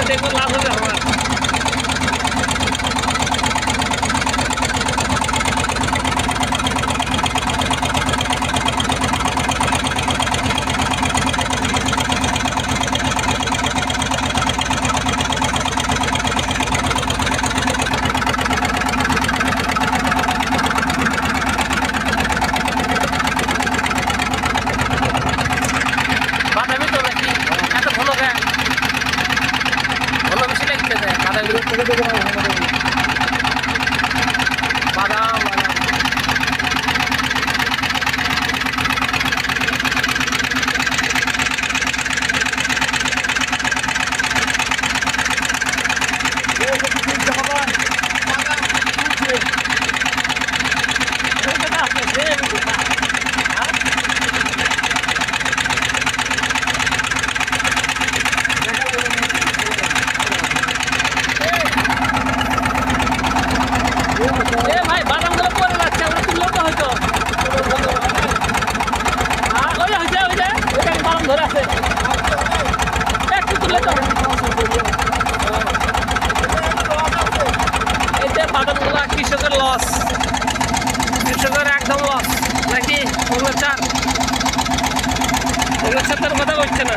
করে দেখবো লাভ হবে আমার Thank you. ভাই বাদামগুলো পরে যাচ্ছে, আমরা তুললো তো হয়তো। ওই হয়েছে ওই বাদাম ধরে লস কৃষকের একদম লস নাকি ওগুলো চার কথা হচ্ছে না।